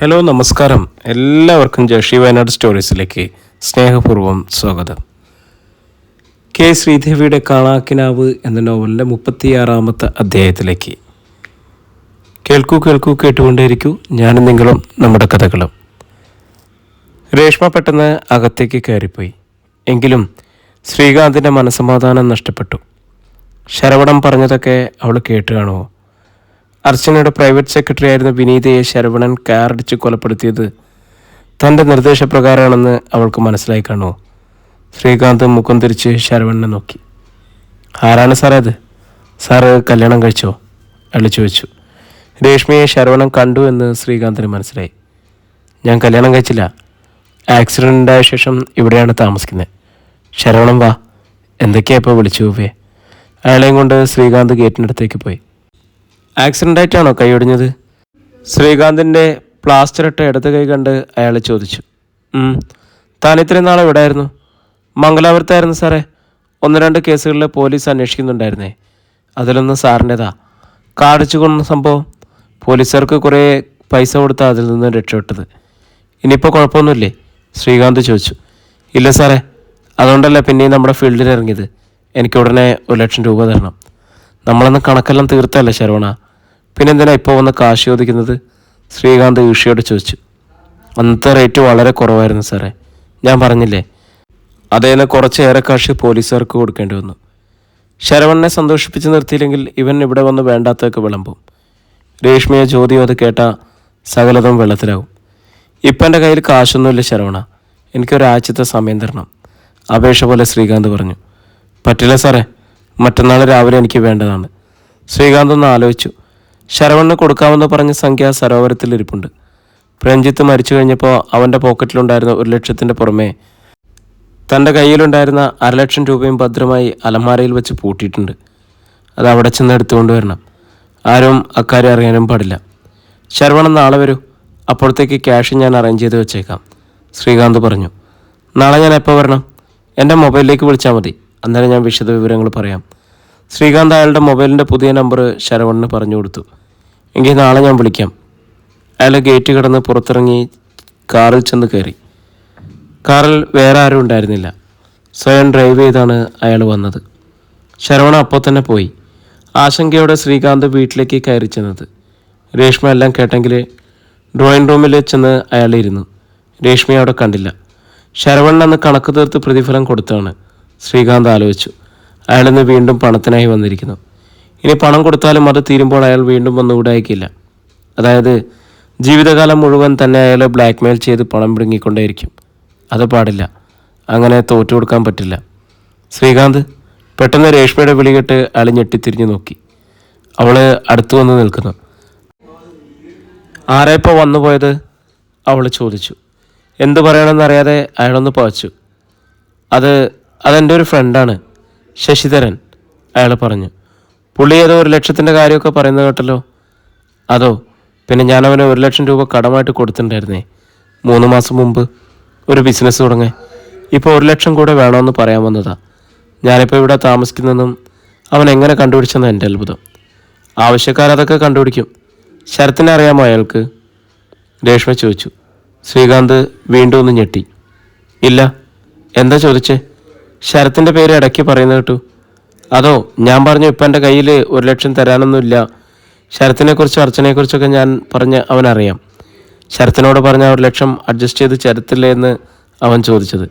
Hello നമസ്കാരം. എല്ലാവർക്കും ജഷി വയനാട് സ്റ്റോറീസിലേക്ക് സ്നേഹപൂർവം സ്വാഗതം. കെ ശ്രീദേവിയുടെ കാണാക്കിനാവ് എന്ന നോവലിന്റെ മുപ്പത്തിയാറാമത്തെ അധ്യായത്തിലേക്ക്. കേൾക്കൂ കേൾക്കൂ കേട്ടുകൊണ്ടേയിരിക്കൂ. ഞാനും നിങ്ങളും നമ്മുടെ കഥകളും. രേഷ്മ പെട്ടെന്ന് അകത്തേക്ക് കയറിപ്പോയി. എങ്കിലും ശ്രീകാന്തിന്റെ മനസമാധാനം നഷ്ടപ്പെട്ടു. ശരവണം പറഞ്ഞതൊക്കെ അവൾ കേട്ട് കാണുമോ അർച്ചനയുടെ പ്രൈവറ്റ് സെക്രട്ടറി ആയിരുന്ന വിനീതയെ ശരവണൻ കാറടിച്ച് കൊലപ്പെടുത്തിയത് തന്റെ നിർദ്ദേശപ്രകാരമാണെന്ന് അവൾക്ക് മനസ്സിലായി കാണുമോ? ശ്രീകാന്ത് മുഖം തിരിച്ച് ശരവണനെ നോക്കി. ആരാണ് സാറേ അത്? സാറ് കല്യാണം കഴിച്ചോ? അയാൾ ചോദിച്ചു. രേഷ്മിയെ ശരവണൻ കണ്ടു എന്ന് ശ്രീകാന്തിന് മനസ്സിലായി. ഞാൻ കല്യാണം കഴിച്ചില്ല. ആക്സിഡന്റ് ശേഷം ഇവിടെയാണ് താമസിക്കുന്നത്. ശരവണം വാ. എന്തൊക്കെയാ ഇപ്പോൾ വിളിച്ചു പോവേ? അയാളെയും കൊണ്ട് ശ്രീകാന്ത് ഗേറ്റിനടുത്തേക്ക് പോയി. ആക്സിഡന്റ് ആയിട്ടാണോ കൈയൊടിഞ്ഞത് ശ്രീകാന്തിന്റെ പ്ലാസ്റ്റർ ഇട്ട ഇടത് കൈ കണ്ട് അയാൾ ചോദിച്ചു. "ഉം. താൻ ഇത്രയും നാളെ എവിടെയായിരുന്നു? മംഗലാപുരത്തായിരുന്നു സാറേ. ഒന്ന് രണ്ട് കേസുകളിൽ പോലീസ് അന്വേഷിക്കുന്നുണ്ടായിരുന്നേ. അതിലൊന്ന് സാറിന്റെതാ കാടിച്ചു കൊന്ന സംഭവം പോലീസുകാർക്ക് കുറേ പൈസ കൊടുത്ത് അതിൽ നിന്ന് രക്ഷപ്പെട്ടത്. ഇനിയിപ്പോൾ കുഴപ്പമൊന്നുമില്ലേ? ശ്രീകാന്ത് ചോദിച്ചു. ഇല്ല സാറേ അതുകൊണ്ടല്ല പിന്നെയും നമ്മുടെ ഫീൽഡിൽ ഇറങ്ങിയത്. എനിക്ക് ഉടനെ ഒരു ലക്ഷം രൂപ തരണം. നമ്മളന്ന് കണക്കെല്ലാം തീർത്തല്ലേ ശരവണ? പിന്നെന്തിനാ ഇപ്പോൾ വന്ന് കാശ് ചോദിക്കുന്നത്? ശ്രീകാന്ത് ഈഷയോട് ചോദിച്ചു. അന്നത്തെ റേറ്റ് വളരെ കുറവായിരുന്നു സാറേ. ഞാൻ പറഞ്ഞില്ലേ? അതേന്ന് കുറച്ചേറെ കാശ് പോലീസുകാർക്ക് കൊടുക്കേണ്ടി വന്നു. ശരവണനെ സന്തോഷിപ്പിച്ച് നിർത്തിയില്ലെങ്കിൽ ഇവൻ ഇവിടെ വന്ന് വേണ്ടാത്തൊക്കെ വിളമ്പും. രേഷ്മിയെ ജ്യോതിയോ അത് കേട്ട സകലതും വെള്ളത്തിലാവും. ഇപ്പം എന്റെ കയ്യിൽ കാശൊന്നുമില്ല ശരവണ. എനിക്കൊരാഴ്ചത്തെ സമയം തരണം. അപേക്ഷ പോലെ ശ്രീകാന്ത് പറഞ്ഞു. പറ്റില്ല സാറേ. മറ്റന്നാൾ രാവിലെ എനിക്ക് വേണ്ടതാണ്. ശ്രീകാന്ത് ഒന്ന് ആലോചിച്ചു. ശരവണിന് കൊടുക്കാമെന്ന് പറഞ്ഞ സംഖ്യ സരോവരത്തിൽ ഇരിപ്പുണ്ട്. പ്രഞ്ജിത്ത് മരിച്ചു കഴിഞ്ഞപ്പോൾ അവന്റെ പോക്കറ്റിലുണ്ടായിരുന്ന ഒരു ലക്ഷത്തിന്റെ പുറമേ തന്റെ കയ്യിലുണ്ടായിരുന്ന അരലക്ഷം രൂപയും ഭദ്രമായി അലമാരയിൽ വെച്ച് പൂട്ടിയിട്ടുണ്ട്. അത് അവിടെ ചെന്ന് എടുത്തുകൊണ്ട് വരണം. ആരും അക്കാര്യം അറിയാനും പാടില്ല. ശരവണ നാളെ വരൂ. അപ്പോഴത്തേക്ക് ക്യാഷ് ഞാൻ അറേഞ്ച് ചെയ്ത് വെച്ചേക്കാം. ശ്രീകാന്ത് പറഞ്ഞു. നാളെ ഞാൻ എപ്പോൾ വരണം? എന്റെ മൊബൈലിലേക്ക് വിളിച്ചാൽ മതി. അന്നേരം ഞാൻ വിശദവിവരങ്ങൾ പറയാം. ശ്രീകാന്ത് അയാളുടെ മൊബൈലിന്റെ പുതിയ നമ്പർ ശരവണിന് പറഞ്ഞു കൊടുത്തു. എങ്കിൽ നാളെ ഞാൻ വിളിക്കാം. അയാൾ ഗേറ്റ് കടന്ന് പുറത്തിറങ്ങി കാറിൽ ചെന്ന് കയറി. കാറിൽ വേറെ ആരും ഉണ്ടായിരുന്നില്ല. സ്വയം ഡ്രൈവ് ചെയ്താണ് അയാൾ വന്നത്. ശരവണ അപ്പോൾ തന്നെ പോയി. ആശങ്കയോടെ ശ്രീകാന്ത് വീട്ടിലേക്ക് കയറി ചെന്നത്. രേഷ്മ എല്ലാം കേട്ടെങ്കിൽ ഡ്രോയിങ് റൂമിൽ ചെന്ന് അയാൾ ഇരുന്നു. രേഷ്മയെ അവിടെ കണ്ടില്ല. ശരവണൻ അന്ന് കണക്ക് തീർത്ത് പ്രതിഫലം കൊടുത്താണ്. ശ്രീകാന്ത് ആലോചിച്ചു. അയാളിന്ന് വീണ്ടും പണത്തിനായി വന്നിരിക്കുന്നു. ഇനി പണം കൊടുത്താലും അത് തീരുമ്പോൾ അയാൾ വീണ്ടും വന്ന് ഉടായിക്കില്ല അതായത് ജീവിതകാലം മുഴുവൻ തന്നെ അയാളെ ബ്ലാക്ക്മെയിൽ ചെയ്ത് പണം പിടുങ്ങിക്കൊണ്ടേയിരിക്കും. അത് പാടില്ല. അങ്ങനെ തോറ്റു കൊടുക്കാൻ പറ്റില്ല. ശ്രീകാന്ത് പെട്ടെന്ന് രേഷ്മയുടെ വിളി കേട്ട് അയാൾ ഞെട്ടിത്തിരിഞ്ഞു നോക്കി. അവൾ അടുത്തു വന്ന് നിൽക്കുന്നു. ആരെപ്പോൾ വന്നു പോയത്? അവൾ ചോദിച്ചു. എന്തു പറയണമെന്നറിയാതെ അയാളൊന്ന് പവച്ചു അത് അതെന്റെ ഒരു ഫ്രണ്ടാണ് ശശിധരൻ അയാൾ പറഞ്ഞു. പുള്ളി ഏതോ ഒരു ലക്ഷത്തിന്റെ കാര്യമൊക്കെ പറയുന്നത് കേട്ടല്ലോ. അതോ പിന്നെ ഞാൻ അവന് ഒരു ലക്ഷം രൂപ കടമായിട്ട് കൊടുത്തിട്ടുണ്ടായിരുന്നേ. മൂന്ന് മാസം മുമ്പ് ഒരു ബിസിനസ് തുടങ്ങി ഇപ്പോൾ ഒരു ലക്ഷം കൂടെ വേണമെന്ന് പറയാൻ വന്നതാ. ഞാനിപ്പോൾ ഇവിടെ താമസിക്കുന്നതും അവൻ എങ്ങനെ കണ്ടുപിടിച്ചെന്ന് എന്റെ അത്ഭുതം. ആവശ്യക്കാരതൊക്കെ കണ്ടുപിടിക്കും. ശരത്തിനെ അറിയാമോ അയാൾക്ക്? രേഷ്മ ചോദിച്ചു. ശ്രീകാന്ത് വീണ്ടും ഒന്ന് ഞെട്ടി. ഇല്ല എന്താ ചോദിച്ചേ? ശരത്തിന്റെ പേര് ഇടയ്ക്ക് പറയുന്നത് കേട്ടു. അതോ ഞാൻ പറഞ്ഞു ഇപ്പം എന്റെ കയ്യിൽ ഒരു ലക്ഷം തരാനൊന്നുമില്ല. ശരത്തിനെക്കുറിച്ചും അർച്ചനയെക്കുറിച്ചൊക്കെ ഞാൻ പറഞ്ഞ് അവനറിയാം. ശരത്തിനോട് പറഞ്ഞ ഒരു ലക്ഷം അഡ്ജസ്റ്റ് ചെയ്ത് ചരത്തില്ലേ എന്ന് അവൻ ചോദിച്ചത്.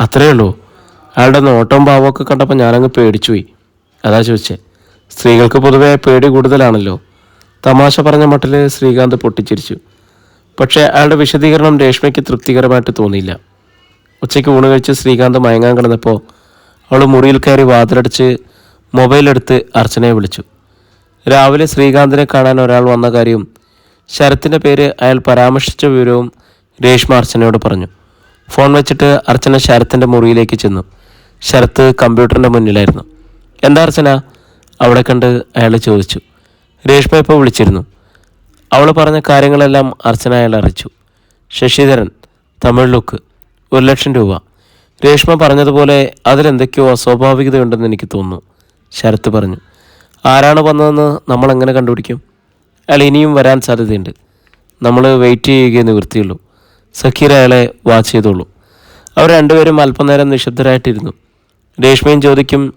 അത്രയേ ഉള്ളൂ. അയാളുടെ നോട്ടവും ഭാവമൊക്കെ കണ്ടപ്പോൾ ഞാനങ്ങ് പേടിച്ചുപോയി. അതാ ചോദിച്ചേ. സ്ത്രീകൾക്ക് പൊതുവെ പേടി കൂടുതലാണല്ലോ. തമാശ പറഞ്ഞ മട്ടിൽ ശ്രീകാന്ത് പൊട്ടിച്ചിരിച്ചു. പക്ഷേ അയാളുടെ വിശദീകരണം രേഷ്മയ്ക്ക് തൃപ്തികരമായിട്ട് തോന്നിയില്ല. ഉച്ചയ്ക്ക് ഊണ് കഴിച്ച് ശ്രീകാന്ത് മയങ്ങാൻ കിടന്നപ്പോൾ അവൾ മുറിയിൽ കയറി വാതിലടിച്ച് മൊബൈലെടുത്ത് അർച്ചനയെ വിളിച്ചു. രാവിലെ ശ്രീകാന്തിനെ കാണാൻ ഒരാൾ വന്ന കാര്യവും ശരത്തിന്റെ പേര് അയാൾ പരാമർശിച്ച വിവരവും രേഷ്മ അർച്ചനയോട് പറഞ്ഞു. ഫോൺ വെച്ചിട്ട് അർച്ചന ശരത്തിന്റെ മുറിയിലേക്ക് ചെന്നു. ശരത്ത് കമ്പ്യൂട്ടറിന്റെ മുന്നിലായിരുന്നു. എന്താ അർച്ചന? അവിടെ കണ്ട് അയാൾ ചോദിച്ചു. രേഷ്മ ഇപ്പോൾ വിളിച്ചിരുന്നു. അവൾ പറഞ്ഞ കാര്യങ്ങളെല്ലാം അർച്ചന അയാൾ അറിയിച്ചു. ശശിധരൻ തമിഴ് ലുക്ക് ഒരു ലക്ഷം രൂപ. രേഷ്മ പറഞ്ഞതുപോലെ അതിലെന്തൊക്കെയോ അസ്വാഭാവികതയുണ്ടെന്ന് എനിക്ക് തോന്നുന്നു. ശരത്ത് പറഞ്ഞു ആരാണ് വന്നതെന്ന് നമ്മൾ എങ്ങനെ കണ്ടുപിടിക്കും? അയാൾ ഇനിയും വരാൻ സാധ്യതയുണ്ട്. നമ്മൾ വെയിറ്റ് ചെയ്യുകയെ നിവൃത്തിയുള്ളൂ. സക്കീർ അയാളെ വാച്ച് ചെയ്തോളൂ. അവർ രണ്ടുപേരും അല്പനേരം നിശബ്ദരായിട്ടിരുന്നു. രേഷ്മയും ചോദിക്കും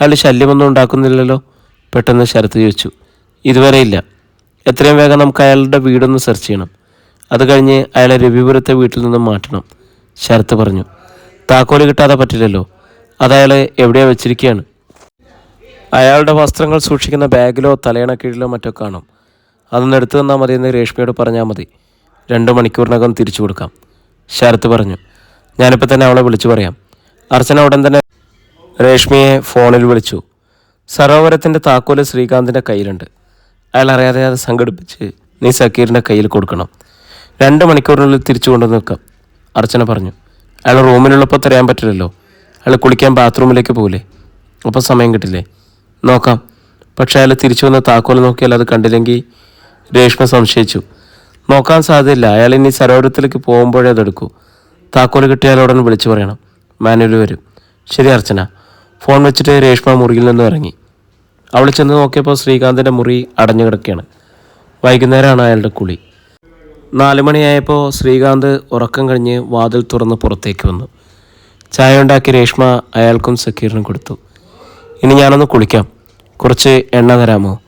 അയാൾ ശല്യമൊന്നും ഉണ്ടാക്കുന്നില്ലല്ലോ? പെട്ടെന്ന് ശരത്ത് ചോദിച്ചു. ഇതുവരെ ഇല്ല. എത്രയും വേഗം നമുക്ക് അയാളുടെ വീടൊന്ന് സെർച്ച് ചെയ്യണം. അത് കഴിഞ്ഞ് അയാളെ രവിപുരത്തെ വീട്ടിൽ നിന്നും മാറ്റണം. ശരത്ത് പറഞ്ഞു താക്കോൽ കിട്ടാതെ പറ്റില്ലല്ലോ. അത് അയാൾ എവിടെയോ വെച്ചിരിക്കുകയാണ് അയാളുടെ വസ്ത്രങ്ങൾ സൂക്ഷിക്കുന്ന ബാഗിലോ തലയണക്കീഴിലോ മറ്റോ കാണും. അതൊന്ന് എടുത്തു തന്നാൽ മതിയെന്ന് രേഷ്മയോട് പറഞ്ഞാൽ മതി. രണ്ട് മണിക്കൂറിനകം തിരിച്ചു കൊടുക്കാം. ശരത്ത് പറഞ്ഞു. ഞാനിപ്പോൾ തന്നെ അവളെ വിളിച്ചു പറയാം. അർച്ചന ഉടൻ തന്നെ രേഷ്മിയെ ഫോണിൽ വിളിച്ചു. സരോവരത്തിന്റെ താക്കോൽ ശ്രീകാന്തിന്റെ കയ്യിലുണ്ട്. അയാൾ അറിയാതെ അത് സംഘടിപ്പിച്ച് നീ സക്കീറിന്റെ കയ്യിൽ കൊടുക്കണം. രണ്ട് മണിക്കൂറിനുള്ളിൽ തിരിച്ചു കൊണ്ടുവന്ന് നിൽക്കാം അർച്ചന പറഞ്ഞു. അയാൾ റൂമിലുള്ളപ്പോൾ തരാൻ പറ്റില്ലല്ലോ. അയാൾ കുളിക്കാൻ ബാത്റൂമിലേക്ക് പോകില്ലേ അപ്പോൾ സമയം കിട്ടില്ലേ? നോക്കാം. പക്ഷേ അയാൾ തിരിച്ചു വന്ന താക്കോൽ നോക്കിയാൽ അത് കണ്ടില്ലെങ്കിൽ രേഷ്മ സംശയിച്ചു. നോക്കാൻ സാധ്യതയില്ല. അയാൾ ഇനി സരോവരത്തിലേക്ക് പോകുമ്പോഴേ അതെടുക്കൂ താക്കോൽ കിട്ടിയാൽ ഉടൻ വിളിച്ചു പറയണം. മാനുവൽ വരും. ശരി അർച്ചന. ഫോൺ വെച്ചിട്ട് രേഷ്മ മുറിയിൽ നിന്ന് ഇറങ്ങി. അവൾ ചെന്ന് നോക്കിയപ്പോൾ ശ്രീകാന്തിന്റെ മുറി അടഞ്ഞു കിടക്കുകയാണ്. വൈകുന്നേരമാണ് അയാളുടെ കുളി. നാല് മണിയായപ്പോൾ ശ്രീകാന്ത് ഉറക്കം കഴിഞ്ഞ് വാതിൽ തുറന്ന് പുറത്തേക്ക് വന്നു. ചായ ഉണ്ടാക്കി രേഷ്മ അയാൾക്കും സക്കീറിനും കൊടുത്തു. ഇനി ഞാനൊന്ന് കുളിക്കാം. കുറച്ച് എണ്ണ തരാമോ?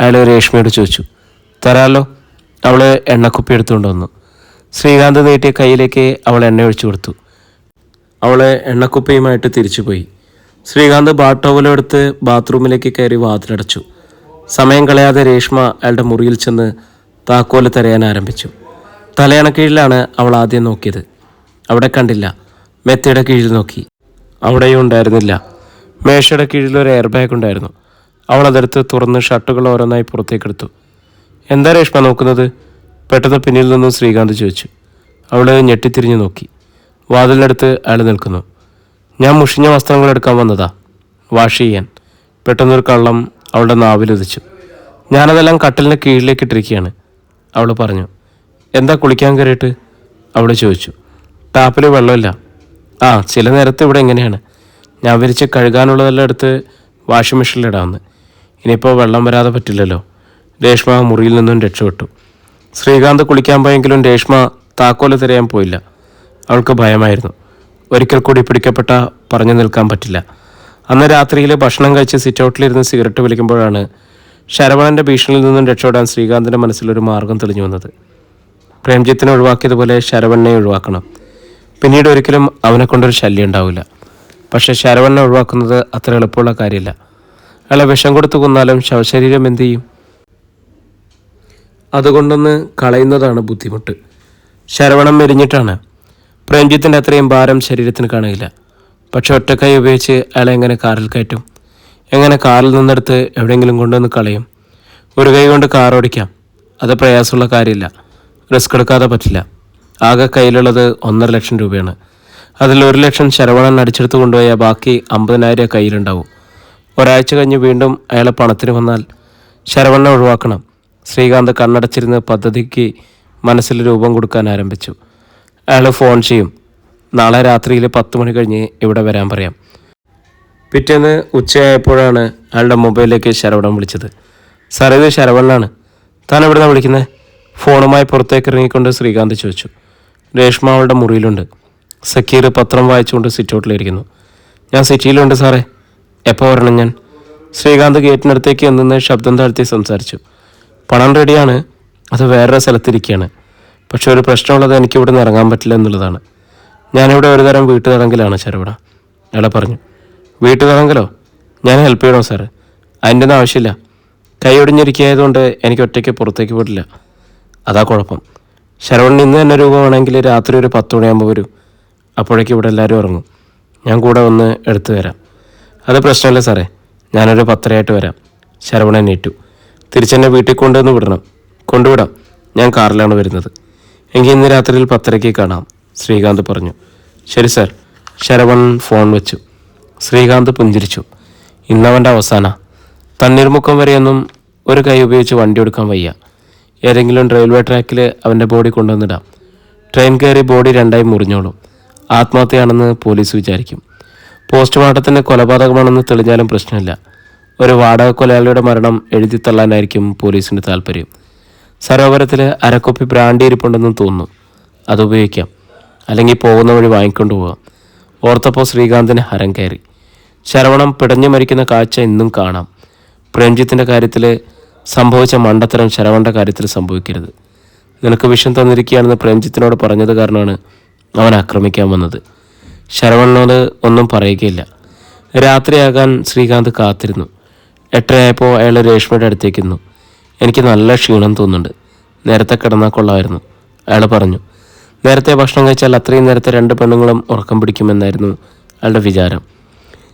അയാൾ രേഷ്മയോട് ചോദിച്ചു. തരാമല്ലോ അവൾ എണ്ണക്കുപ്പി എടുത്തുകൊണ്ട് വന്നു. ശ്രീകാന്ത് നീട്ടിയ കയ്യിലേക്ക് അവൾ എണ്ണ ഒഴിച്ചു കൊടുത്തു. അവൾ എണ്ണക്കുപ്പിയുമായിട്ട് തിരിച്ചുപോയി ശ്രീകാന്ത് ബാട്ടോവലം എടുത്ത് ബാത്റൂമിലേക്ക് കയറി വാതിലടച്ചു. സമയം കളയാതെ രേഷ്മ അയാളുടെ മുറിയിൽ ചെന്ന് താക്കോൽ തരയാൻ ആരംഭിച്ചു. തലയണക്കീഴിലാണ് അവൾ ആദ്യം നോക്കിയത്. അവിടെ കണ്ടില്ല. മെത്തയുടെ കീഴിൽ നോക്കി. അവിടെയും ഉണ്ടായിരുന്നില്ല. മേശയുടെ കീഴിൽ ഒരു എയർ ബാഗ് ഉണ്ടായിരുന്നു. അവൾ അതെടുത്ത് തുറന്ന് ഷർട്ടുകൾ ഓരോന്നായി പുറത്തേക്കെടുത്തു എന്താ രേഷ്മ നോക്കുന്നത്? പെട്ടെന്ന് പിന്നിൽ നിന്നും ശ്രീകാന്ത് ചോദിച്ചു. അവൾ ഞെട്ടിത്തിരിഞ്ഞു നോക്കി. വാതിലിനടുത്ത് അയാൾ നിൽക്കുന്നു. ഞാൻ മുഷിഞ്ഞ വസ്ത്രങ്ങൾ എടുക്കാൻ വന്നതാ. വാഷ് ചെയ്യാൻ. പെട്ടെന്നൊരു കള്ളം അവളുടെ നാവിലുദിച്ചു ഞാനതെല്ലാം കട്ടിലിന്റെ കീഴിലേക്ക് ഇട്ടിരിക്കുകയാണ് അവൾ പറഞ്ഞു. എന്താ കുളിക്കാൻ കയറിയിട്ട്? അവൾ ചോദിച്ചു. ടാപ്പിൽ വെള്ളമില്ല. ആ ചില നേരത്ത് ഇവിടെ എങ്ങനെയാണ്? ഞാൻ വിരിച്ച് കഴുകാനുള്ളതെല്ലാം എടുത്ത് വാഷിംഗ് മെഷീനിലിടാമെന്ന് ഇനിയിപ്പോൾ വെള്ളം വരാതെ പറ്റില്ലല്ലോ. രേഷ്മ മുറിയിൽ നിന്നും രക്ഷപ്പെട്ടു. ശ്രീകാന്ത് കുളിക്കാൻ പോയെങ്കിലും രേഷ്മ താക്കോൽ തിരയാൻ പോയില്ല. അവൾക്ക് ഭയമായിരുന്നു. ഒരിക്കൽ കൂടി പിടിക്കപ്പെട്ട പറഞ്ഞു നിൽക്കാൻ പറ്റില്ല. അന്ന് രാത്രിയിൽ ഭക്ഷണം കഴിച്ച് സിറ്റൗട്ടിലിരുന്ന് സിഗരറ്റ് വലിക്കുമ്പോഴാണ് ശരവണന്റെ ഭീഷണിയിൽ നിന്നും രക്ഷപ്പെടാൻ ശ്രീകാന്തിന്റെ മനസ്സിലൊരു മാർഗം തെളിഞ്ഞു വന്നത്. പ്രേംജിത്തിനെ ഒഴിവാക്കിയതുപോലെ ശരവണ്ണനെ ഒഴിവാക്കണം. പിന്നീട് ഒരിക്കലും അവനെ കൊണ്ടൊരു ശല്യം ഉണ്ടാവില്ല. പക്ഷേ ശരവണ്ണനെ ഒഴിവാക്കുന്നത് അത്ര എളുപ്പമുള്ള കാര്യമില്ല. അയാളെ വിഷം കൊടുത്തു കൊന്നാലും ശവശരീരം എന്തു ചെയ്യും? അതുകൊണ്ടൊന്ന് കളയുന്നതാണ് ബുദ്ധിമുട്ട്. ശരവണം മെരിഞ്ഞിട്ടാണ് പ്രേംജിത്തിന്റെ അത്രയും ഭാരം ശരീരത്തിന് കാണുകയില്ല. പക്ഷെ ഒറ്റക്കൈ ഉപയോഗിച്ച് അയാളെ എങ്ങനെ കാറിൽ കയറ്റും? എങ്ങനെ കാറിൽ നിന്നെടുത്ത് എവിടെയെങ്കിലും കൊണ്ടുവന്ന് കളയും? ഒരു കൈ കൊണ്ട് കാർ ഓടിക്കാം അത് പ്രയാസമുള്ള കാര്യമില്ല. റിസ്ക് എടുക്കാതെ പറ്റില്ല. ആകെ കയ്യിലുള്ളത് ഒന്നര ലക്ഷം രൂപയാണ്. അതിൽ ഒരു ലക്ഷം ശരവണൻ അടിച്ചെടുത്ത് കൊണ്ടുപോയ ബാക്കി അമ്പതിനായിരം കയ്യിലുണ്ടാവും. ഒരാഴ്ച കഴിഞ്ഞ് വീണ്ടും അയാളെ പണത്തിന് വന്നാൽ ശരവണനെ ഒഴിവാക്കണം. ശ്രീകാന്ത് കണ്ണടച്ചിരുന്ന് പദ്ധതിക്ക് മനസ്സിൽ രൂപം കൊടുക്കാൻ ആരംഭിച്ചു. അയാൾ ഫോൺ ചെയ്യും. നാളെ രാത്രിയിൽ പത്ത് മണി കഴിഞ്ഞ് ഇവിടെ വരാൻ പറയാം. പിറ്റേന്ന് ഉച്ചയായപ്പോഴാണ് അയാളുടെ മൊബൈലിലേക്ക് ശരവണൻ വിളിച്ചത്. സാർ ഇത് ശരവണ്ണാണ് താൻ എവിടുന്നാണ് വിളിക്കുന്നത് ഫോണുമായി പുറത്തേക്ക് ഇറങ്ങിക്കൊണ്ട് ശ്രീകാന്ത് ചോദിച്ചു. രേഷ്മ അവളുടെ മുറിയിലുണ്ട്. സക്കീർ പത്രം വായിച്ചുകൊണ്ട് സിറ്റൗട്ടിലിരിക്കുന്നു. ഞാൻ സിറ്റിയിലുണ്ട് സാറേ. എപ്പോൾ വരണം ഞാൻ? ശ്രീകാന്ത് ഗേറ്റിനടുത്തേക്ക് നിന്ന് ശബ്ദം താഴ്ത്തി സംസാരിച്ചു. പണം റെഡിയാണ്. അത് വേറൊരു സ്ഥലത്തിരിക്കുകയാണ് പക്ഷെ ഒരു പ്രശ്നമുള്ളത് എനിക്ക് ഇവിടെ നിന്ന് ഇറങ്ങാൻ പറ്റില്ല എന്നുള്ളതാണ്. ഞാനിവിടെ ഒരു തരം വീട്ടുതടങ്കലാണ് ചെറുവിട അയാളെ പറഞ്ഞു. വീട്ടുതടങ്കലോ? ഞാൻ ഹെൽപ്പ് ചെയ്യണോ സാറ്? അതിന്റെ ഒന്നും ആവശ്യമില്ല. കൈ ഒടിഞ്ഞിരിക്കുകയായതുകൊണ്ട് എനിക്ക് ഒറ്റയ്ക്ക് പുറത്തേക്ക് വിടില്ല അതാ കുഴപ്പം. ശരവൺ ഇന്ന് തന്നെ രൂപമാണെങ്കിൽ രാത്രി ഒരു പത്ത് മണിയാകുമ്പോൾ വരും. അപ്പോഴേക്കും ഇവിടെ എല്ലാവരും ഇറങ്ങും ഞാൻ കൂടെ ഒന്ന് എടുത്തു വരാം. അത് പ്രശ്നമില്ല സാറേ. ഞാനൊരു പത്തരയായിട്ട് വരാം. ശരവണൻ ഏറ്റു തിരിച്ചെന്നെ വീട്ടിൽ കൊണ്ടുവന്ന് വിടണം. കൊണ്ടുവിടാം. ഞാൻ കാറിലാണ് വരുന്നത്. എങ്കിൽ ഇന്ന് രാത്രിയിൽ പത്തരയ്ക്ക് കാണാം. ശ്രീകാന്ത് പറഞ്ഞു. ശരി സാർ. ശരവൺ ഫോൺ വെച്ചു. ശ്രീകാന്ത് പുഞ്ചിരിച്ചു. ഇന്നവന്റെ അവസാന. തണ്ണീർമുക്കം വരെയൊന്നും ഒരു കൈ ഉപയോഗിച്ച് വണ്ടി എടുക്കാൻ വയ്യ. ഏതെങ്കിലും റെയിൽവേ ട്രാക്കിൽ അവന്റെ ബോഡി കൊണ്ടുവന്നിടാം. ട്രെയിൻ കയറി ബോഡി രണ്ടായി മുറിഞ്ഞോളും. ആത്മഹത്യയാണെന്ന് പോലീസ് വിചാരിക്കും. പോസ്റ്റ്മോർട്ടത്തിന് കൊലപാതകമാണെന്ന് തെളിഞ്ഞാലും പ്രശ്നമില്ല. ഒരു വാടക കൊലയാളിയുടെ മരണം എഴുതി തള്ളാനായിരിക്കും പോലീസിന്റെ താല്പര്യം. സരോവരത്തിൽ അരക്കൊപ്പി ബ്രാൻഡി ഇരിപ്പുണ്ടെന്ന് തോന്നുന്നു. അത് ഉപയോഗിക്കാം. അല്ലെങ്കിൽ പോകുന്ന വഴി വാങ്ങിക്കൊണ്ടു പോകാം ഓർത്തപ്പോൾ ശ്രീകാന്തിന് ഹരം കയറി. ശരവണം പിടഞ്ഞു മരിക്കുന്ന കാഴ്ച ഇന്നും കാണാം. പ്രേംജിത്തിന്റെ കാര്യത്തിൽ സംഭവിച്ച മണ്ടത്തരം ശരവണ്ട കാര്യത്തിൽ സംഭവിക്കരുത്. നിനക്ക് വിഷം തന്നിരിക്കുകയാണെന്ന് പ്രേംജിത്തിനോട് പറഞ്ഞത് കാരണമാണ് അവൻ ആക്രമിക്കാൻ വന്നത്. ശരവണനോട് ഒന്നും പറയുകയില്ല. രാത്രിയാകാൻ ശ്രീകാന്ത് കാത്തിരുന്നു. എട്ടരയായപ്പോൾ അയാൾ രേഷ്മയുടെ അടുത്തേക്ക് നിന്നു എനിക്ക് നല്ല ക്ഷീണം തോന്നുന്നുണ്ട്. നേരത്തെ കിടന്നാൽ കൊള്ളാമായിരുന്നു അയാൾ പറഞ്ഞു. നേരത്തെ ഭക്ഷണം കഴിച്ചാൽ അത്രയും നേരത്തെ രണ്ട് പെണ്ണുങ്ങളും ഉറക്കം പിടിക്കുമെന്നായിരുന്നു അയാളുടെ വിചാരം.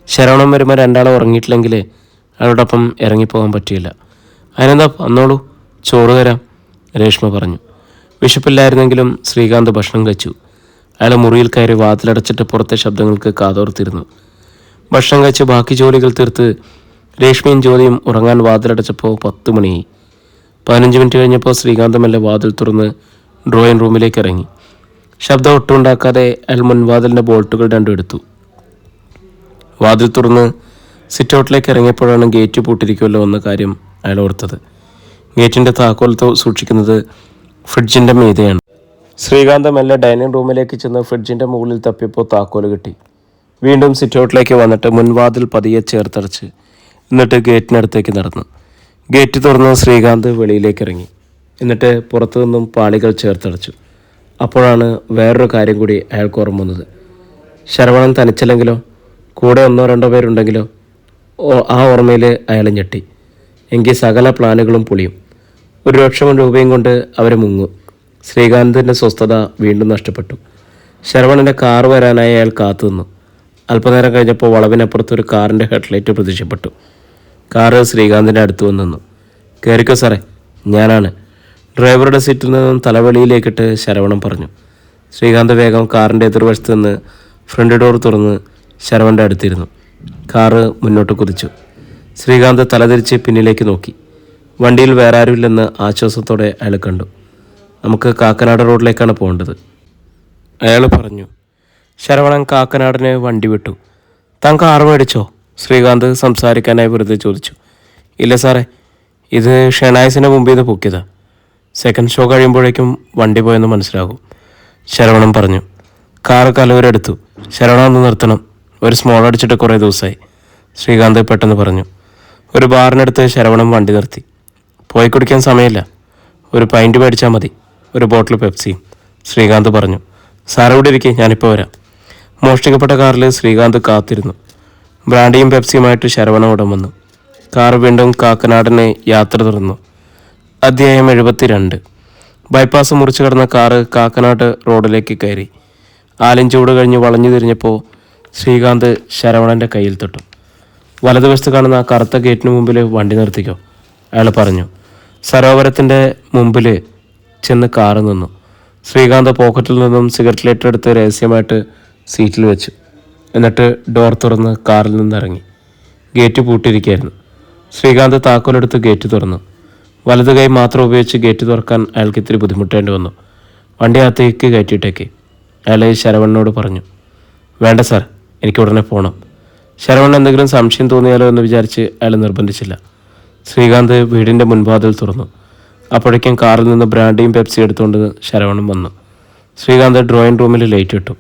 ശരവണം വരുമ്പോൾ രണ്ടാളും ഉറങ്ങിയിട്ടില്ലെങ്കിൽ അയാളോടൊപ്പം ഇറങ്ങിപ്പോകാൻ പറ്റിയില്ല. അതിനെന്താ വന്നോളൂ. ചോറ് തരാം രേഷ്മ പറഞ്ഞു. വിശപ്പില്ലായിരുന്നെങ്കിലും ശ്രീകാന്ത് ഭക്ഷണം കഴിച്ചു. അയാൾ മുറിയിൽ കയറി വാതിലടച്ചിട്ട് പുറത്തെ ശബ്ദങ്ങൾക്ക് കാതോർത്തിരുന്നു. ഭക്ഷണം കഴിച്ച് ബാക്കി ജോലികൾ തീർത്ത് രേഷ്മയും ജ്യോതിയും ഉറങ്ങാൻ വാതിലടച്ചപ്പോൾ പത്ത് മണിയായി. പതിനഞ്ച് മിനിറ്റ് കഴിഞ്ഞപ്പോൾ ശ്രീകാന്ത് മെല്ലെ വാതിൽ തുറന്ന് ഡ്രോയിങ് റൂമിലേക്ക് ഇറങ്ങി. ശബ്ദം ഒട്ടും ഉണ്ടാക്കാതെ അയാൾ മുൻവാതിലിന്റെ ബോൾട്ടുകൾ രണ്ടും എടുത്തു. വാതിൽ തുറന്ന് സിറ്റ് ഔട്ടിലേക്ക് ഇറങ്ങിയപ്പോഴാണ് ഗേറ്റ് പൂട്ടിരിക്കുമല്ലോ എന്ന കാര്യം അയാൾ ഓർത്തത് ഗേറ്റിന്റെ താക്കോൽ സൂക്ഷിക്കുന്നത് ഫ്രിഡ്ജിന്റെ മീതയാണ്. ശ്രീകാന്ത് മെല്ലെ ഡൈനിങ് റൂമിലേക്ക് ചെന്ന് ഫ്രിഡ്ജിന്റെ മുകളിൽ തപ്പിയപ്പോൾ താക്കോൽ കിട്ടി. വീണ്ടും സിറ്റ് ഔട്ടിലേക്ക് വന്നിട്ട് മുൻവാതിൽ പതിയെ ചേർത്തടച്ച് എന്നിട്ട് ഗേറ്റിനടുത്തേക്ക് നടന്നു. ഗേറ്റ് തുറന്ന് ശ്രീകാന്ത് വെളിയിലേക്ക് ഇറങ്ങി. എന്നിട്ട് പുറത്തു നിന്നും പാളികൾ ചേർത്തടച്ചു. അപ്പോഴാണ് വേറൊരു കാര്യം കൂടി അയാൾക്ക് ഓർമ്മ വന്നത്. ശരവണൻ തനിച്ചല്ലെങ്കിലോ? കൂടെ ഒന്നോ രണ്ടോ പേരുണ്ടെങ്കിലോ? ആ ഓർമ്മയിൽ അയാൾ ഞെട്ടി. എങ്കിൽ സകല പ്ലാനുകളും പൊളിയും. ഒരു ലക്ഷം രൂപയും കൊണ്ട് അവർ മുങ്ങും. ശ്രീകാന്തിന്റെ സ്വസ്ഥത വീണ്ടും നഷ്ടപ്പെട്ടു. ശരവണന്റെ കാർ വരാനായി അയാൾ കാത്തു നിന്നു. അല്പനേരം കഴിഞ്ഞപ്പോൾ വളവിനപ്പുറത്ത് ഒരു കാറിന്റെ ഹെഡ്ലൈറ്റ് പ്രത്യക്ഷപ്പെട്ടു. കാറ് ശ്രീകാന്തിന്റെ അടുത്ത് വന്നു നിന്നു. കയറിക്കോ സാറേ ഞാനാണ്. ഡ്രൈവറുടെ സീറ്റിൽ നിന്നും തലവെളിയിലേക്കിട്ട് ശരവണൻ പറഞ്ഞു. ശ്രീകാന്ത് വേഗം കാറിന്റെ എതിർവശത്ത് നിന്ന് ഫ്രണ്ട് ഡോർ തുറന്ന് ശരവണന്റെ അടുത്തിരുന്നു. കാറ് മുന്നോട്ട് കുതിച്ചു. ശ്രീകാന്ത് തലതിരിച്ച് പിന്നിലേക്ക് നോക്കി. വണ്ടിയിൽ വേറെ ആരുമില്ലെന്ന് ആശ്വാസത്തോടെ അയാൾ കണ്ടു. നമുക്ക് കാക്കനാട് റോഡിലേക്കാണ് പോകേണ്ടത്. അയാൾ പറഞ്ഞു ശരവണൻ കാക്കനാടിന് വണ്ടി വിട്ടു. താൻ കാർ മേടിച്ചോ? ശ്രീകാന്ത് സംസാരിക്കാനായി വെറുതെ ചോദിച്ചു. ഇല്ല സാറേ ഇത് ഷെണായസിന് മുമ്പിൽ നിന്ന് പൊക്കിയതാ. സെക്കൻഡ് ഷോ കഴിയുമ്പോഴേക്കും വണ്ടി പോയെന്ന് മനസ്സിലാകും. ശരവണൻ പറഞ്ഞു കാർ കലവരെടുത്തു. ശരവണം ഒന്ന് നിർത്തണം. ഒരു സ്മോൾ അടിച്ചിട്ട് കുറേ ദിവസമായി. ശ്രീകാന്ത് പെട്ടെന്ന് പറഞ്ഞു ഒരു ബാറിനടുത്ത് ശരവണം വണ്ടി നിർത്തി. പോയി കുടിക്കാൻ സമയമില്ല. ഒരു പൈന്റ് മേടിച്ചാൽ മതി. ഒരു ബോട്ടിൽ പെപ്സിയും ശ്രീകാന്ത് പറഞ്ഞു സാറ് ഇവിടെ ഇരിക്കെ ഞാനിപ്പോൾ വരാം. മോഷ്ടിക്കപ്പെട്ട കാറിൽ ശ്രീകാന്ത് കാത്തിരുന്നു. ബ്രാൻഡിയും പെപ്സിയുമായിട്ട് ശരവണ ഉടൻ വന്നു. കാർ വീണ്ടും കാക്കനാടിനെ യാത്ര തുറന്നു അധ്യായം എഴുപത്തിരണ്ട്. ബൈപ്പാസ് മുറിച്ചു കടന്ന കാറ് കാക്കനാട് റോഡിലേക്ക് കയറി. ആലിഞ്ചൂട് കഴിഞ്ഞ് വളഞ്ഞു തിരിഞ്ഞപ്പോൾ ശ്രീകാന്ത് ശരവണന്റെ കയ്യിൽ തൊട്ടു. വലതുവശത്ത് കാണുന്ന ആ കറുത്ത ഗേറ്റിന് മുമ്പിൽ വണ്ടി നിർത്തിക്കോ. അയാൾ പറഞ്ഞു സരോവരത്തിന്റെ മുമ്പിൽ ചെന്ന് കാറ് നിന്നു. ശ്രീകാന്ത് പോക്കറ്റിൽ നിന്നും സിഗരറ്റ് ലൈറ്റർ എടുത്ത് രഹസ്യമായിട്ട് സീറ്റിൽ വെച്ചു. എന്നിട്ട് ഡോർ തുറന്ന് കാറിൽ നിന്നിറങ്ങി ഗേറ്റ് പൂട്ടിയിരിക്കുകയായിരുന്നു. ശ്രീകാന്ത് താക്കോലെടുത്ത് ഗേറ്റ് തുറന്നു. വലതു കൈ മാത്രം ഉപയോഗിച്ച് ഗേറ്റ് തുറക്കാൻ അയാൾക്ക് ഇത്തിരി ബുദ്ധിമുട്ടേണ്ടി വന്നു. വണ്ടി അകത്തേക്ക് കയറ്റിയിട്ടേക്ക്. അയാൾ ശരവണ്ണോട് പറഞ്ഞു വേണ്ട സാർ എനിക്ക് ഉടനെ പോകണം ശരവണ്ണൻ എന്തെങ്കിലും സംശയം തോന്നിയാലോ എന്ന് വിചാരിച്ച് അയാൾ നിർബന്ധിച്ചില്ല. ശ്രീകാന്ത് വീടിന്റെ മുൻവാതിൽ തുറന്നു. അപ്പോഴേക്കും കാറിൽ നിന്ന് ബ്രാൻഡിയും പെപ്സി എടുത്തുകൊണ്ട് ശരവണൻ വന്നു. ശ്രീകാന്ത് ഡ്രോയിങ് റൂമിൽ ലൈറ്റ് ഇട്ടു.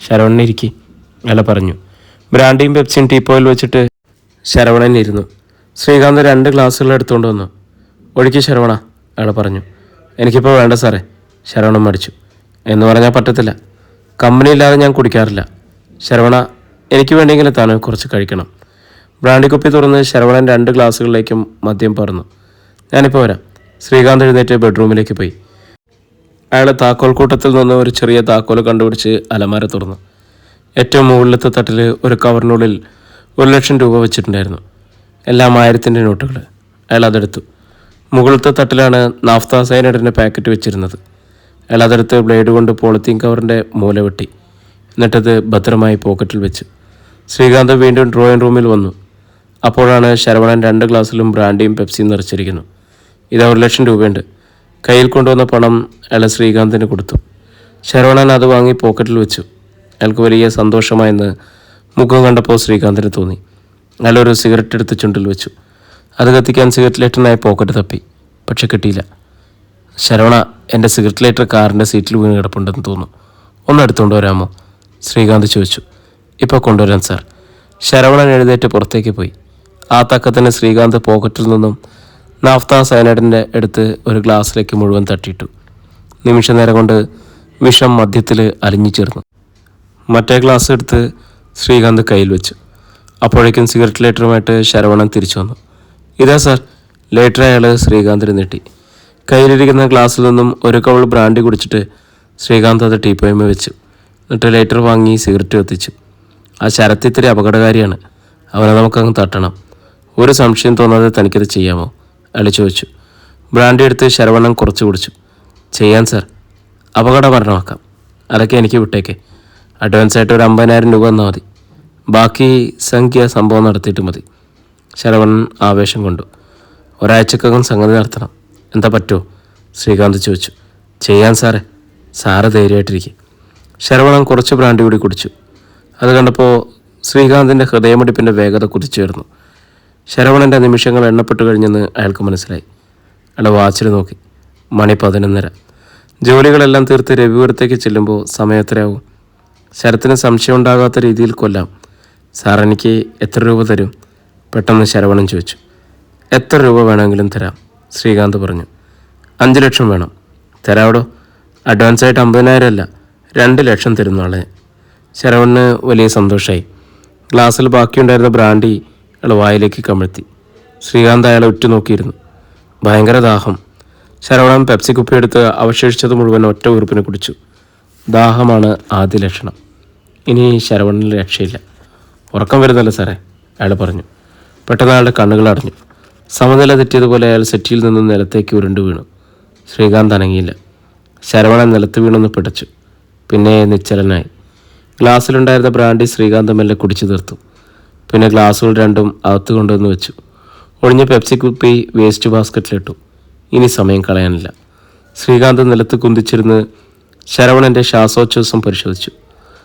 ശരവണൻ ഇരിക്കി. അയാൾ പറഞ്ഞു ബ്രാൻഡിയും പെപ്സിയും ടീപ്പോയിൽ വെച്ചിട്ട് ശരവണൻ ഇരുന്നു. ശ്രീകാന്ത് രണ്ട് ഗ്ലാസ്സുകൾ എടുത്തുകൊണ്ട് വന്നു. ഒഴുക്കി ശരവണ അയാൾ പറഞ്ഞു. എനിക്കിപ്പോൾ വേണ്ട സാറേ ശരവണൻ മടിച്ചു. എന്ന് പറഞ്ഞാൽ പറ്റത്തില്ല. കമ്പനി ഇല്ലാതെ ഞാൻ കുടിക്കാറില്ല. ശരവണ എനിക്ക് വേണ്ടിയെങ്കിലും താൻ കുറച്ച് കഴിക്കണം. ബ്രാൻഡി കുപ്പി തുറന്ന് ശരവണൻ രണ്ട് ഗ്ലാസ്സുകളിലേക്കും മദ്യം പറന്നു ഞാനിപ്പോൾ വരാം. ശ്രീകാന്ത് എഴുന്നേറ്റ് ബെഡ്റൂമിലേക്ക് പോയി. അയാൾ താക്കോൽ കൂട്ടത്തിൽ നിന്ന് ഒരു ചെറിയ താക്കോൽ കണ്ടുപിടിച്ച് അലമാര തുറന്നു. ഏറ്റവും മുകളിലത്തെ തട്ടിൽ ഒരു കവറിനുള്ളിൽ ഒരു ലക്ഷം രൂപ വെച്ചിട്ടുണ്ടായിരുന്നു. എല്ലാം ആയിരത്തിന്റെ നോട്ടുകൾ അയാൾ അതെടുത്തു. മുകളിലത്തെ തട്ടിലാണ് നാഫ്ത സൈനഡിന്റെ പാക്കറ്റ് വെച്ചിരുന്നത്. അയാൾ അതെടുത്ത് ബ്ലേഡ് കൊണ്ട് പോളിത്തീൻ കവറിന്റെ മൂല വെട്ടി. എന്നിട്ടത് ഭദ്രമായി പോക്കറ്റിൽ വെച്ചു. ശ്രീകാന്ത് വീണ്ടും ഡ്രോയിങ് റൂമിൽ വന്നു. അപ്പോഴാണ് ശരവണൻ രണ്ട് ഗ്ലാസ്സിലും ബ്രാൻഡിയും പെപ്സിയും നിറച്ചിരിക്കുന്നു. ഇത് ഒരു ലക്ഷം രൂപയുണ്ട്. കയ്യിൽ കൊണ്ടുവന്ന പണം അയാൾ ശ്രീകാന്തിന് കൊടുത്തു. ശരവണൻ അത് വാങ്ങി പോക്കറ്റിൽ വെച്ചു. അയാൾക്ക് വലിയ സന്തോഷമായെന്ന് മുഖം കണ്ടപ്പോൾ ശ്രീകാന്തിന് തോന്നി. അയാൾ ഒരു സിഗരറ്റ് എടുത്ത് ചുണ്ടിൽ വെച്ചു. അത് കത്തിക്കാൻ സിഗരറ്റ് ലൈറ്ററിനായി പോക്കറ്റ് തപ്പി. പക്ഷെ കിട്ടിയില്ല. ശരവണ എന്റെ സിഗരറ്റ് ലൈറ്റർ കാറിന്റെ സീറ്റിൽ വീണ് കിടപ്പുണ്ടെന്ന് തോന്നുന്നു. ഒന്ന് എടുത്തുകൊണ്ട് വരാമോ? ശ്രീകാന്ത് ചോദിച്ചു. ഇപ്പോൾ കൊണ്ടുവരാം സാർ. ശരവണൻ എഴുന്നേറ്റ് പുറത്തേക്ക് പോയി. ആ തക്കത്തിന് ശ്രീകാന്ത് പോക്കറ്റിൽ നിന്നും നാഫ്ത സയനൈഡിന്റെ എടുത്ത് ഒരു ഗ്ലാസ്സിലേക്ക് മുഴുവൻ തട്ടിയിട്ടു. നിമിഷ നേരം കൊണ്ട് വിഷം മദ്യത്തിൽ അലിഞ്ഞു ചേർന്നു. മറ്റേ ഗ്ലാസ് എടുത്ത് ശ്രീകാന്ത് കയ്യിൽ വെച്ചു. അപ്പോഴേക്കും സിഗരറ്റ് ലൈറ്ററുമായിട്ട് ശരവണൻ തിരിച്ചു വന്നു. ഇതാ സാർ. ലൈറ്റർ അയാൾ ശ്രീകാന്തിന് നീട്ടി. കയ്യിലിരിക്കുന്ന ഗ്ലാസ്സിൽ നിന്നും ഒരു കവൾ ബ്രാൻഡി കുടിച്ചിട്ട് ശ്രീകാന്ത് അത് ടീപ്പോയ്മ വെച്ചു. എന്നിട്ട് ലൈറ്റർ വാങ്ങി സിഗരറ്റ് കത്തിച്ചു. ആ ശരത്ത് ഇത്തിരി അപകടകാരിയാണ്. അവനെ നമുക്കങ്ങ് തട്ടണം. ഒരു സംശയം തോന്നാതെ തനിക്കത് ചെയ്യാമോ? അളി ചോദിച്ചു. ബ്രാൻഡി എടുത്ത് ശരവണ്ണം കുറച്ച് കുടിച്ചു. ചെയ്യാൻ സാർ. അപകട മരണമാക്കാം. അതൊക്കെ എനിക്ക് വിട്ടേക്ക്. അഡ്വാൻസ് ആയിട്ട് ഒരു അമ്പതിനായിരം രൂപ തന്നാൽ മതി. ബാക്കി സംഖ്യ സംഭവം നടത്തിയിട്ട് മതി. ശരവണൻ ആവേശം കൊണ്ടു. ഒരാഴ്ചക്കകം സംഗതി നടത്തണം. എന്താ പറ്റുമോ ശ്രീകാന്ത് ചോദിച്ചു. ചെയ്യാൻ സാറേ. സാറ് ധൈര്യമായിട്ടിരിക്കും. ശരവണം കുറച്ച് ബ്രാൻഡ് കൂടി കുടിച്ചു. അത് കണ്ടപ്പോൾ ശ്രീകാന്തിന്റെ ഹൃദയമിടിപ്പിന്റെ വേഗത കുതിച്ചുയർന്നു. ശരവണന്റെ നിമിഷങ്ങൾ എണ്ണപ്പെട്ട് കഴിഞ്ഞെന്ന് അയാൾക്ക് മനസ്സിലായി. അയാൾ വാച്ചിൽ നോക്കി. മണി പതിനൊന്നര. ജോലികളെല്ലാം തീർത്ത് രവിപുരത്തേക്ക് ചെല്ലുമ്പോൾ സമയം എത്രയാവും? ശരത്തിന് സംശയം ഉണ്ടാകാത്ത രീതിയിൽ കൊല്ലാം. സാർ എനിക്ക് എത്ര രൂപ തരും? പെട്ടെന്ന് ശരവണൻ ചോദിച്ചു. എത്ര രൂപ വേണമെങ്കിലും തരാം ശ്രീകാന്ത് പറഞ്ഞു. അഞ്ച് ലക്ഷം വേണം. തരാവിടോ? അഡ്വാൻസായിട്ട് അമ്പതിനായിരം അല്ല രണ്ട് ലക്ഷം തരുന്നു നാളെ. ശരവണിന് വലിയ സന്തോഷമായി ഗ്ലാസ്സിൽ ബാക്കിയുണ്ടായിരുന്ന ബ്രാൻഡി അയാൾ വായിലേക്ക് കമിഴ്ത്തി. ശ്രീകാന്ത് അയാളെ ഉറ്റുനോക്കിയിരുന്നു. ഭയങ്കര ദാഹം. ശരവണൻ പെപ്സി കുപ്പിയെടുത്ത് അവശേഷിച്ചത് മുഴുവൻ ഒറ്റ ഉറുപ്പിനെ കുടിച്ചു. ദാഹമാണ് ആദ്യ ലക്ഷണം. ഇനി ശരവണന് രക്ഷയില്ല. ഉറക്കം വരുന്നല്ല സാറേ? അയാൾ പറഞ്ഞു. പെട്ടെന്ന് അയാളുടെ കണ്ണുകൾ അടഞ്ഞു. സമനില തെറ്റിയതുപോലെ അയാൾ സെറ്റിയിൽ നിന്ന് നിലത്തേക്ക് ഉരുണ്ടു വീണു. ശ്രീകാന്ത് അനങ്ങിയില്ല. ശരവണൻ നിലത്ത് വീണൊന്ന് പിടച്ചു. പിന്നെ നിശ്ചലനായി. ഗ്ലാസ്സിലുണ്ടായിരുന്ന ബ്രാൻഡി ശ്രീകാന്ത് മെല്ലെ കുടിച്ചു തീർത്തു. പിന്നെ ഗ്ലാസ്സുകൾ രണ്ടും അകത്ത് കൊണ്ടുവന്ന് വെച്ചു. ഒഴിഞ്ഞ പെപ്സി കുപ്പി വേസ്റ്റ് ബാസ്ക്കറ്റിലിട്ടു. ഇനി സമയം കളയാനില്ല. ശ്രീകാന്ത് നിലത്ത് കുന്തിച്ചിരുന്ന് ശരവണന്റെ ശ്വാസോച്ഛ്വാസം പരിശോധിച്ചു.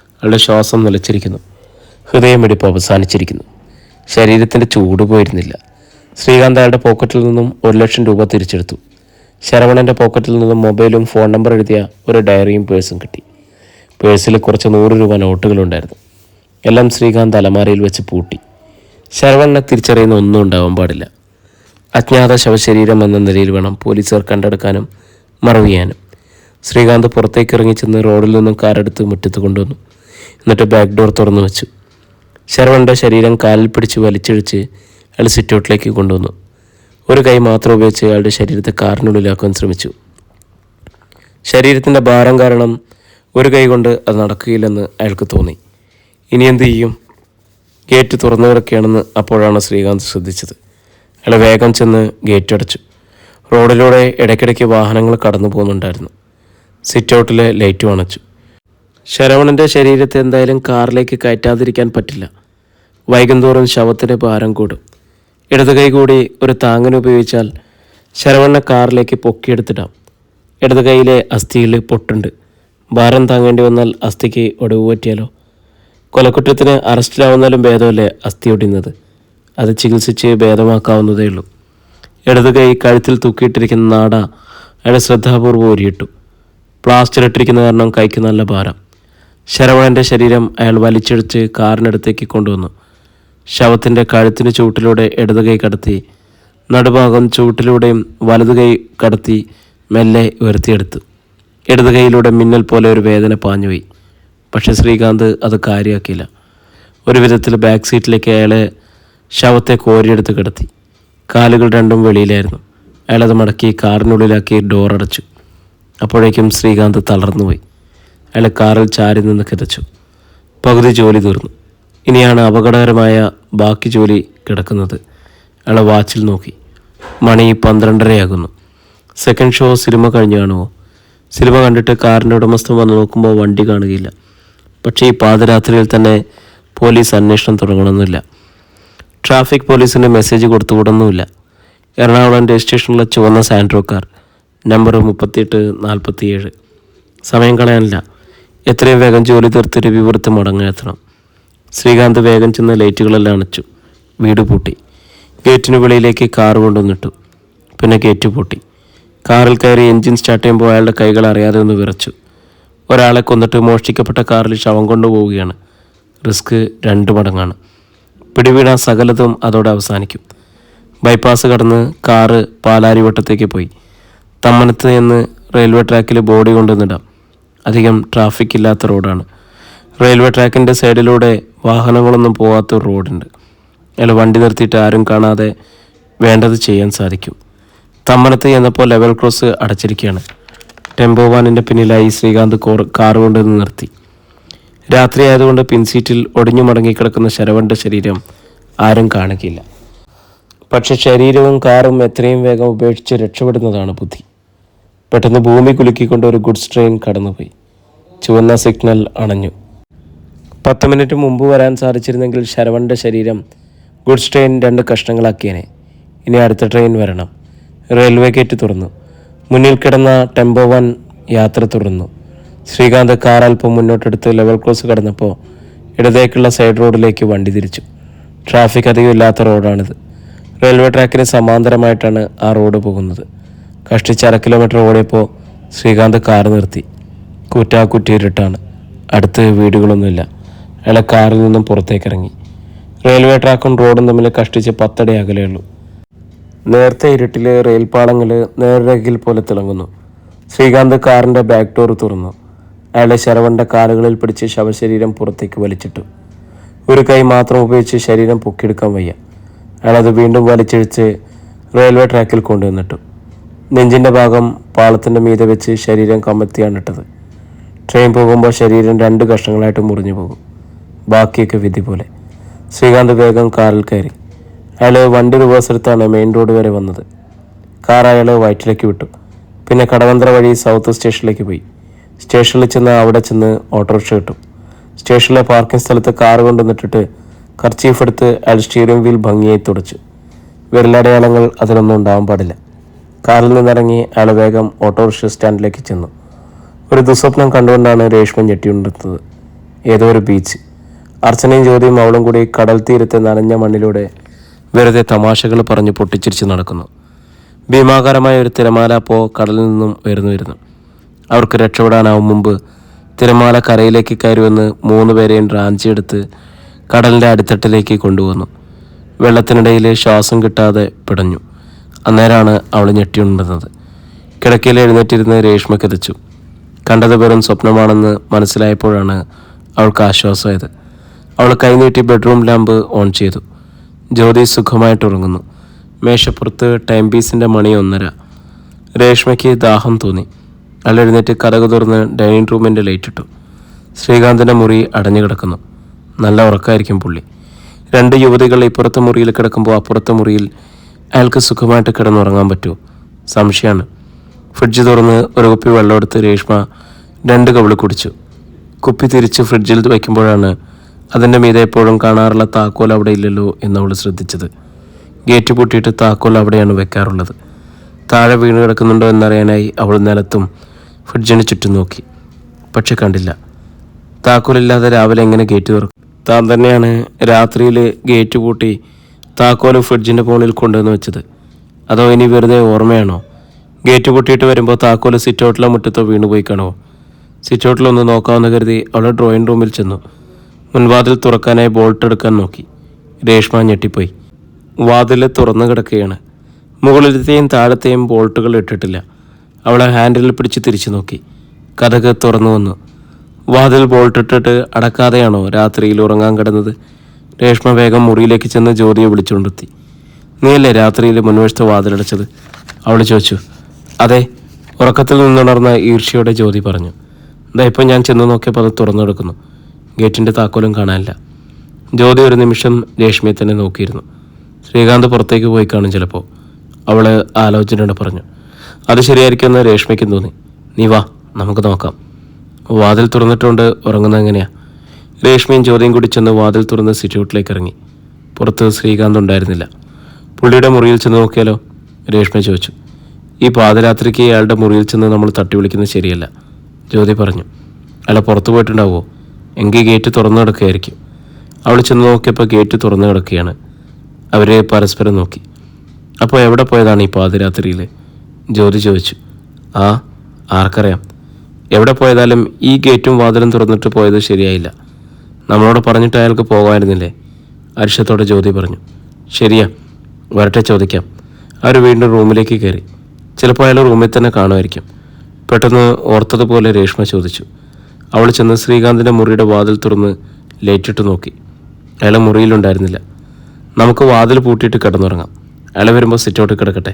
അയാളുടെ ശ്വാസം നിലച്ചിരിക്കുന്നു. ഹൃദയമിടിപ്പ് അവസാനിച്ചിരിക്കുന്നു. ശരീരത്തിന്റെ ചൂട് പോയിരുന്നില്ല. ശ്രീകാന്ത് അയാളുടെ പോക്കറ്റിൽ നിന്നും ഒരു ലക്ഷം രൂപ തിരിച്ചെടുത്തു. ശരവണന്റെ പോക്കറ്റിൽ നിന്നും മൊബൈലും ഫോൺ നമ്പർ എഴുതിയ ഒരു ഡയറിയും പേഴ്സും കിട്ടി. പേഴ്സിൽ കുറച്ച് നൂറ് രൂപ നോട്ടുകളുണ്ടായിരുന്നു. എല്ലാം ശ്രീകാന്ത് അലമാരയിൽ വെച്ച് പൂട്ടി. ശരവണ്ണെ തിരിച്ചറിയുന്ന ഒന്നും ഉണ്ടാവാൻ പാടില്ല. അജ്ഞാത ശവശരീരം എന്ന നിലയിൽ വേണം പോലീസുകാർ കണ്ടെടുക്കാനും മറവ് ചെയ്യാനും ശ്രീകാന്ത് പുറത്തേക്ക് ഇറങ്ങി ചെന്ന് റോഡിൽ നിന്നും കാറെടുത്ത് മുറ്റത്ത് കൊണ്ടുവന്നു. എന്നിട്ട് ബാക്ക് ഡോർ തുറന്നു വെച്ചു. ശരവണ്ണന്റെ ശരീരം കാലിൽ പിടിച്ച് വലിച്ചഴിച്ച് അയാൾ സിറ്റൗട്ടിലേക്ക് കൊണ്ടുവന്നു. ഒരു കൈ മാത്രം ഉപയോഗിച്ച് അയാളുടെ ശരീരത്തെ കാറിനുള്ളിലാക്കാൻ ശ്രമിച്ചു. ശരീരത്തിന്റെ ഭാരം കാരണം ഒരു കൈ കൊണ്ട് അത് നടക്കുകയില്ലെന്ന് അയാൾക്ക് തോന്നി. ഇനി എന്ത് ചെയ്യും? ഗേറ്റ് തുറന്നു കിടക്കുകയാണെന്ന് അപ്പോഴാണ് ശ്രീകാന്ത് ശ്രദ്ധിച്ചത്. അയാൾ വേഗം ചെന്ന് ഗേറ്റ് അടച്ചു. റോഡിലൂടെ ഇടയ്ക്കിടയ്ക്ക് വാഹനങ്ങൾ കടന്നു പോകുന്നുണ്ടായിരുന്നു. സിറ്റൗട്ടിലെ ലൈറ്റും അണച്ചു ശരവണന്റെ ശരീരത്തെ എന്തായാലും കാറിലേക്ക് കയറ്റാതിരിക്കാൻ പറ്റില്ല. വൈകുന്തോറും ശവത്തിന്റെ ഭാരം കൂടും. ഇടത് കൈ കൂടി ഒരു താങ്ങന ഉപയോഗിച്ചാൽ ശരവണ്ണ കാറിലേക്ക് പൊക്കിയെടുത്തിടാം. ഇടത് കൈയിലെ അസ്ഥിയിൽ പൊട്ടുണ്ട്. ഭാരം താങ്ങേണ്ടി വന്നാൽ അസ്ഥിക്ക് ഒടിവ് പറ്റിയാലോ? കൊലക്കുറ്റത്തിന് അറസ്റ്റിലാവുന്നാലും ഭേദമല്ലേ അസ്ഥി ഒടിയുന്നത്? അത് ചികിത്സിച്ച് ഭേദമാക്കാവുന്നതേ ഉള്ളൂ. ഇടത് കൈ കഴുത്തിൽ തൂക്കിയിട്ടിരിക്കുന്ന നാട അയാളെ ശ്രദ്ധാപൂർവം ഊരിയിട്ടു. പ്ലാസ്റ്റർ ഇട്ടിരിക്കുന്ന കാരണം കൈക്ക് നല്ല ഭാരം. ശരവണന്റെ ശരീരം അയാൾ വലിച്ചെടുത്ത് കാറിനടുത്തേക്ക് കൊണ്ടുവന്നു. ശവത്തിന്റെ കഴുത്തിന് ചൂട്ടിലൂടെ ഇടത് കൈ കടത്തി നടുഭാഗം ചുവട്ടിലൂടെയും വലതു കൈ കടത്തി മെല്ലെ ഉയർത്തിയെടുത്തു. ഇടത് കൈയിലൂടെ മിന്നൽ പോലെ ഒരു വേദന പാഞ്ഞുപോയി. പക്ഷെ ശ്രീകാന്ത് അത് കാര്യമാക്കിയില്ല. ഒരു വിധത്തിൽ ബാക്ക് സീറ്റിലേക്ക് അയാളെ ശവത്തെ കോരിയെടുത്ത് കിടത്തി. കാലുകൾ രണ്ടും വെളിയിലായിരുന്നു. അയാളത് മടക്കി കാറിനുള്ളിലാക്കി ഡോർ അടച്ചു. അപ്പോഴേക്കും ശ്രീകാന്ത് തളർന്നുപോയി. അയാൾ കാറിൽ ചാരി നിന്ന് കിതച്ചു. പകുതി ജോലി തീർന്നു. ഇനിയാണ് അപകടകരമായ ബാക്കി ജോലി കിടക്കുന്നത്. അയാൾ വാച്ചിൽ നോക്കി. മണി പന്ത്രണ്ടരയാകുന്നു. സെക്കൻഡ് ഷോ സിനിമ കഴിഞ്ഞു കാണുമോ? സിനിമ കണ്ടിട്ട് കാറിന്റെ ഉടമസ്ഥൻ വന്ന് നോക്കുമ്പോൾ വണ്ടി കാണുകയില്ല. പക്ഷേ ഈ പാതിരാത്രിയിൽ തന്നെ പോലീസ് അന്വേഷണം തുടങ്ങണമെന്നില്ല. ട്രാഫിക് പോലീസിന് മെസ്സേജ് കൊടുത്തുകൂടൊന്നുമില്ല. എറണാകുളം രജിസ്ട്രേഷനിലെ ചുവന്ന സാൻഡ്രോ കാർ നമ്പർ മുപ്പത്തിയെട്ട് നാൽപ്പത്തിയേഴ് സമയം കളയാനില്ല. എത്രയും വേഗം ജോലി തീർത്ത് രവിപുരത്ത് മടങ്ങെത്തണം ശ്രീകാന്ത് വേഗം ചെന്ന് ലൈറ്റുകളെല്ലാം അണച്ചു. വീട് പൂട്ടി. ഗേറ്റിന് വെളിയിലേക്ക് കാർ കൊണ്ടുവന്നിട്ടു. പിന്നെ ഗേറ്റ് പൂട്ടി. കാറിൽ കയറി എഞ്ചിൻ സ്റ്റാർട്ട് ചെയ്യുമ്പോൾ അയാളുടെ കൈകൾ അറിയാതെ ഒന്ന് വിറച്ചു. ഒരാളെ കൊന്നിട്ട് മോഷ്ടിക്കപ്പെട്ട കാറിൽ ശവം കൊണ്ടുപോവുകയാണ്. റിസ്ക് രണ്ട് മടങ്ങാണ്. പിടിവീണ സകലതും അതോടെ അവസാനിക്കും. ബൈപ്പാസ് കടന്ന് കാറ് പാലാരിവട്ടത്തേക്ക് പോയി. തമ്മനത്ത് നിന്ന് റെയിൽവേ ട്രാക്കിൽ ബോഡി കൊണ്ടുവന്നിടാം. അധികം ട്രാഫിക് ഇല്ലാത്ത റോഡാണ്. റെയിൽവേ ട്രാക്കിന്റെ സൈഡിലൂടെ വാഹനങ്ങളൊന്നും പോകാത്ത റോഡുണ്ട്. അയാൾ വണ്ടി നിർത്തിയിട്ട് ആരും കാണാതെ വേണ്ടത് ചെയ്യാൻ സാധിക്കും. തമ്മനത്ത് ചെന്നപ്പോൾ ലെവൽ ക്രോസ് അടച്ചിരിക്കുകയാണ്. ടെമ്പോ വാനിന്റെ പിന്നിലായി ശ്രീകാന്ത് കോർ കാർ കൊണ്ടുവന്ന് നിർത്തി. രാത്രി ആയതുകൊണ്ട് പിൻസീറ്റിൽ ഒടിഞ്ഞു മടങ്ങിക്കിടക്കുന്ന ശരവന്റെ ശരീരം ആരും കാണുകയില്ല. പക്ഷെ ശരീരവും കാറും എത്രയും വേഗം ഉപേക്ഷിച്ച് രക്ഷപ്പെടുന്നതാണ് ബുദ്ധി. പെട്ടെന്ന് ഭൂമി കുലുക്കിക്കൊണ്ട് ഒരു ഗുഡ്സ് ട്രെയിൻ കടന്നുപോയി. ചുവന്ന സിഗ്നൽ അണഞ്ഞു. പത്ത് മിനിറ്റ് മുമ്പ് വരാൻ സാധിച്ചിരുന്നെങ്കിൽ ശരവന്റെ ശരീരം ഗുഡ്സ് ട്രെയിൻ രണ്ട് കഷ്ണങ്ങളാക്കിയേനെ. ഇനി അടുത്ത ട്രെയിൻ വരണം. റെയിൽവേ ഗേറ്റ് തുറന്നു. മുന്നിൽ കിടന്ന ടെമ്പോ വൺ യാത്ര തുടർന്നു ശ്രീകാന്ത് കാർ അല്പം മുന്നോട്ടെടുത്ത് ലെവൽ ക്രോസ് കടന്നപ്പോൾ ഇടതേക്കുള്ള സൈഡ് റോഡിലേക്ക് വണ്ടി തിരിച്ചു. ട്രാഫിക് അധികം ഇല്ലാത്ത റോഡാണിത്. റെയിൽവേ ട്രാക്കിന് സമാന്തരമായിട്ടാണ് ആ റോഡ് പോകുന്നത്. കഷ്ടിച്ച് അര കിലോമീറ്റർ ഓടിയപ്പോൾ ശ്രീകാന്ത് കാർ നിർത്തി. കുറ്റാക്കുറ്റിയിരുട്ടാണ് അടുത്ത് വീടുകളൊന്നുമില്ല. അയാൾ കാറിൽ നിന്നും പുറത്തേക്കിറങ്ങി. റെയിൽവേ ട്രാക്കും റോഡും തമ്മിൽ കഷ്ടിച്ച് പത്തടി അകലെയുള്ളൂ. നേരത്തെ ഇരുട്ടിൽ റെയിൽ പാളങ്ങൾ നേർരേഖയിൽ പോലെ തിളങ്ങുന്നു. ശ്രീകാന്ത് കാറിന്റെ ബാക്ക് ഡോർ തുറന്നു. അയാളെ ശരവന്റെ കാലുകളിൽ പിടിച്ച് ശവശരീരം പുറത്തേക്ക് വലിച്ചിട്ടു. ഒരു കൈ മാത്രം ഉപയോഗിച്ച് ശരീരം പൊക്കിയെടുക്കാൻ വയ്യ. അയാളത് വീണ്ടും വലിച്ചിഴിച്ച് റെയിൽവേ ട്രാക്കിൽ കൊണ്ടുവന്നിട്ടു. നെഞ്ചിന്റെ ഭാഗം പാളത്തിന്റെ മീതെ വെച്ച് ശരീരം കമ്പത്തിയാണ് ഇട്ടത്. ട്രെയിൻ പോകുമ്പോൾ ശരീരം രണ്ട് കഷ്ണങ്ങളായിട്ട് മുറിഞ്ഞു പോകും. ബാക്കിയൊക്കെ വിധി പോലെ. ശ്രീകാന്ത് വേഗം കാറിൽ കയറി. അയാൾ വണ്ടി റിവേഴ്സ് എടുത്താണ് മെയിൻ റോഡ് വരെ വന്നത്. കാർ അയാൾ വയറ്റിലേക്ക് വിട്ടു. പിന്നെ കടവന്ത്ര വഴി സൗത്ത് സ്റ്റേഷനിലേക്ക് പോയി. സ്റ്റേഷനിൽ ചെന്ന് അവിടെ ചെന്ന് ഓട്ടോറിക്ഷ കിട്ടും സ്റ്റേഷനിലെ പാർക്കിംഗ് സ്ഥലത്ത് കാർ കൊണ്ടുവന്നിട്ടിട്ട് കർച്ചീഫ് എടുത്ത് അയാൾ സ്റ്റിയറിംഗ് വീൽ ഭംഗിയായി തുടച്ചു. വിരലടയാളങ്ങൾ അതിലൊന്നും ഉണ്ടാവാൻ പാടില്ല. കാറിൽ നിന്നിറങ്ങി അയാൾ വേഗം ഓട്ടോറിക്ഷ സ്റ്റാൻഡിലേക്ക് ചെന്നു. ഒരു ദുസ്വപ്നം കണ്ടുകൊണ്ടാണ് രേഷ്മ ഞെട്ടിയുണ്ടെത്തുന്നത് ഏതോ ഒരു ബീച്ച് അർച്ചനയും ജ്യോതിയും അവളും കൂടി കടൽ തീരത്തെ നനഞ്ഞ മണ്ണിലൂടെ വെറുതെ തമാശകൾ പറഞ്ഞ് പൊട്ടിച്ചിരിച്ച് നടക്കുന്നു. ഭീമാകാരമായ ഒരു തിരമാല അപ്പോൾ കടലിൽ നിന്നും ഉയർന്നു വരുന്നു. അവർക്ക് രക്ഷപ്പെടാനാവും മുമ്പ് തിരമാല കരയിലേക്ക് കയറുമെന്ന് മൂന്ന് പേരെയും റാഞ്ചിയെടുത്ത് കടലിന്റെ അടിത്തട്ടിലേക്ക് കൊണ്ടുവന്നു. വെള്ളത്തിനിടയിൽ ശ്വാസം കിട്ടാതെ പിടഞ്ഞു. അന്നേരമാണ് അവൾ ഞെട്ടിയുണ്ടെന്നത് കിടക്കയിൽ എഴുന്നേറ്റിരുന്ന് രേഷ്മ കിതച്ചു. കണ്ടത് വെറും സ്വപ്നമാണെന്ന് മനസ്സിലായപ്പോഴാണ് അവൾക്ക് ആശ്വാസമായത്. അവൾ കൈനീട്ടി ബെഡ്റൂം ലാമ്പ് ഓൺ ചെയ്തു. ജ്യോതി സുഖമായിട്ട് ഉറങ്ങുന്നു മേശപ്പുറത്ത് ടൈം പീസിന്റെ മണി ഒന്നര. രേഷ്മയ്ക്ക് ദാഹം തോന്നി. അയാൾ എഴുന്നേറ്റ് കഥകു തുറന്ന് ഡൈനിങ് റൂമിന്റെ ലൈറ്റ് ഇട്ടു ശ്രീകാന്തിന്റെ മുറി അടഞ്ഞു കിടക്കുന്നു നല്ല ഉറക്കമായിരിക്കും പുള്ളി. രണ്ട് യുവതികൾ ഇപ്പുറത്തെ മുറിയിൽ കിടക്കുമ്പോൾ അപ്പുറത്തെ മുറിയിൽ അയാൾക്ക് സുഖമായിട്ട് കിടന്നുറങ്ങാൻ പറ്റുമോ? സംശയമാണ്. ഫ്രിഡ്ജ് തുറന്ന് ഒരു കുപ്പി വെള്ളമെടുത്ത് രേഷ്മ രണ്ട് കവിൾ കുടിച്ചു. കുപ്പി തിരിച്ച് ഫ്രിഡ്ജിൽ വയ്ക്കുമ്പോഴാണ് അതിന്റെ മീതെ എപ്പോഴും കാണാറുള്ള താക്കോൽ അവിടെ ഇല്ലല്ലോ എന്ന് അവൾ ശ്രദ്ധിച്ചത്. ഗേറ്റ് പൂട്ടിയിട്ട് താക്കോൽ അവിടെയാണ് വെക്കാറുള്ളത്. താഴെ വീണ് കിടക്കുന്നുണ്ടോ എന്നറിയാനായി അവൾ നിലത്തും ഫ്രിഡ്ജിന് ചുറ്റും നോക്കി. പക്ഷെ കണ്ടില്ല. താക്കോലില്ലാതെ രാവിലെ എങ്ങനെ ഗേറ്റ് തുറക്കും? താൻ തന്നെയാണ് രാത്രിയിൽ ഗേറ്റ് പൂട്ടി താക്കോൽ ഫ്രിഡ്ജിന്റെ ഫോണിൽ കൊണ്ടുവന്ന് വെച്ചത്. അതോ ഇനി വെറുതെ ഓർമ്മയാണോ? ഗേറ്റ് പൂട്ടിയിട്ട് വരുമ്പോൾ താക്കോൽ സിറ്റൗട്ടിലോ മുറ്റത്തോ വീണുപോയി കാണുമോ? സിറ്റൗട്ടിലൊന്ന് നോക്കാമെന്ന് കരുതി അവൾ ഡ്രോയിങ് റൂമിൽ ചെന്നു. മുൻവാതിൽ തുറക്കാനായി ബോൾട്ട് എടുക്കാൻ നോക്കി. രേഷ്മ ഞെട്ടിപ്പോയി. വാതിൽ തുറന്നു കിടക്കുകയാണ്. മുകളിലത്തെയും താഴത്തെയും ബോൾട്ടുകൾ ഇട്ടിട്ടില്ല. അവളെ ഹാൻഡിൽ പിടിച്ച് തിരിച്ചു നോക്കി. കഥക് തുറന്നു വന്നു. വാതിൽ ബോൾട്ടിട്ടിട്ട് അടക്കാതെയാണോ രാത്രിയിൽ ഉറങ്ങാൻ കിടന്നത്? രേഷ്മ വേഗം മുറിയിലേക്ക് ചെന്ന് ജ്യോതിയെ വിളിച്ചുകൊണ്ടെത്തി. നീയല്ലേ രാത്രിയിൽ മുൻവശത്ത് വാതിലടച്ചത്? അവൾ ചോദിച്ചു. അതെ ഉറക്കത്തിൽ നിന്നുണർന്ന ഈർഷ്യയുടെ ജ്യോതി പറഞ്ഞു. എന്താ ഇപ്പം ഞാൻ ചെന്ന് നോക്കിയപ്പോൾ അത് തുറന്നു കിടക്കുന്നു ഗേറ്റിന്റെ താക്കോലും കാണാനില്ല. ജ്യോതി ഒരു നിമിഷം രേഷ്മിയെ തന്നെ നോക്കിയിരുന്നു. ശ്രീകാന്ത് പുറത്തേക്ക് പോയി കാണും ചിലപ്പോൾ അവൾ ആലോചനയോടെ പറഞ്ഞു അത് ശരിയായിരിക്കുമെന്ന് രേഷ്മയ്ക്കും തോന്നി. നീ വാ നമുക്ക് നോക്കാം. വാതിൽ തുറന്നിട്ടുണ്ട് ഉറങ്ങുന്നത് എങ്ങനെയാ? രേഷ്മയും ജ്യോതിയും കൂടി ചെന്ന് വാതിൽ തുറന്ന് സിറ്റൗട്ടിലേക്ക് ഇറങ്ങി. പുറത്ത് ശ്രീകാന്ത് ഉണ്ടായിരുന്നില്ല. പുള്ളിയുടെ മുറിയിൽ ചെന്ന് നോക്കിയാലോ? രേഷ്മ ചോദിച്ചു. ഈ പാതിരാത്രിക്ക് അയാളുടെ മുറിയിൽ ചെന്ന് നമ്മൾ തട്ടി വിളിക്കുന്നത് ശരിയല്ല ജ്യോതി പറഞ്ഞു. അയാൾ പുറത്തു പോയിട്ടുണ്ടാവുമോ? എങ്കിൽ ഗേറ്റ് തുറന്നു കിടക്കുകയായിരിക്കും. അവൾ ചെന്ന് നോക്കിയപ്പോൾ ഗേറ്റ് തുറന്നു കിടക്കുകയാണ്. അവരെ പരസ്പരം നോക്കി. അപ്പോൾ എവിടെ പോയതാണ് ഈ പാതിരാത്രിയിൽ ജ്യോതി ചോദിച്ചു. ആ ആർക്കറിയാം. എവിടെ പോയതാലും ഈ ഗേറ്റും വാതിലും തുറന്നിട്ട് പോയത് ശരിയായില്ല. നമ്മളോട് പറഞ്ഞിട്ട് അയാൾക്ക് പോകാമായിരുന്നില്ലേ? അരിശത്തോടെ ജ്യോതി പറഞ്ഞു. ശരിയാ വരട്ടെ ചോദിക്കാം. അവർ വീണ്ടും റൂമിലേക്ക് കയറി. ചിലപ്പോൾ അയാൾ റൂമിൽ തന്നെ കാണുമായിരിക്കും. പെട്ടെന്ന് ഓർത്തതുപോലെ രേഷ്മ ചോദിച്ചു. അവൾ ചെന്ന് ശ്രീകാന്തിന്റെ മുറിയുടെ വാതിൽ തുറന്ന് ലേറ്റിട്ട് നോക്കി. അയാൾ മുറിയിലുണ്ടായിരുന്നില്ല. നമുക്ക് വാതിൽ പൂട്ടിയിട്ട് കിടന്നുറങ്ങാം. അയാൾ വരുമ്പോൾ സിറ്റൗട്ടിൽ കിടക്കട്ടെ?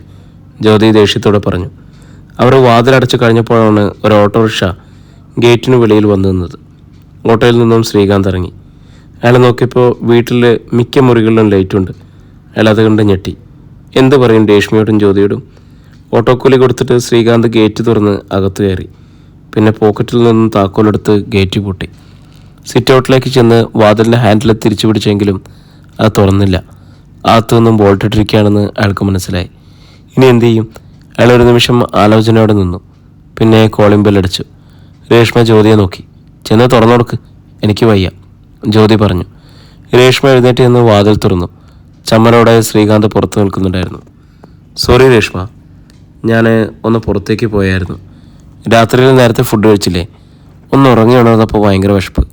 ജ്യോതി ദേഷ്യത്തോടെ പറഞ്ഞു. അവർ വാതിലടച്ചു കഴിഞ്ഞപ്പോഴാണ് ഒരു ഓട്ടോറിക്ഷ ഗേറ്റിന് വെളിയിൽ വന്നു നിന്നത്. ഓട്ടോയിൽ നിന്നും ശ്രീകാന്ത് ഇറങ്ങി. അയാൾ നോക്കിയപ്പോൾ വീട്ടിൽ മിക്ക മുറികളിലും ലൈറ്റുണ്ട് അയാൾ അത് കണ്ട് ഞെട്ടി. എന്ത് പറയും രേഷ്മയോടും ജ്യോതിയോടും? ഓട്ടോക്കൂലി കൊടുത്തിട്ട് ശ്രീകാന്ത് ഗേറ്റ് തുറന്ന് അകത്ത് കയറി. പിന്നെ പോക്കറ്റിൽ നിന്നും താക്കോലെടുത്ത് ഗേറ്റ് പൂട്ടി. സിറ്റ് ഔട്ടിലേക്ക് ചെന്ന് വാതിലിന്റെ ഹാൻഡിൽ തിരിച്ചു പിടിച്ചെങ്കിലും അത് തുറന്നില്ല. അകത്തു നിന്നും ബോൾട്ടിട്ടിരിക്കുകയാണെന്ന് അയാൾക്ക് മനസ്സിലായി. ഇനി എന്തു ചെയ്യും? അയാൾ ഒരു നിമിഷം ആലോചനയോടെ നിന്നു. പിന്നെ കോളിംഗ് ബെല്ലടിച്ചു രേഷ്മ ജ്യോതിയെ നോക്കി. ചെന്ന് തുറന്നു കൊടുക്ക് എനിക്ക് വയ്യ. ജ്യോതി പറഞ്ഞു. രേഷ്മ എഴുന്നേറ്റ് നിന്ന് വാതിൽ തുറന്നു. ചമ്മലോടെ ശ്രീകാന്ത് പുറത്തു നിൽക്കുന്നുണ്ടായിരുന്നു. സോറി രേഷ്മ. ഞാൻ ഒന്ന് പുറത്തേക്ക് പോയായിരുന്നു. രാത്രിയിൽ നേരത്തെ ഫുഡ് കഴിച്ചില്ലേ? ഒന്ന് ഉറങ്ങി ഉണർന്നപ്പോൾ ഭയങ്കര വിശപ്പ്.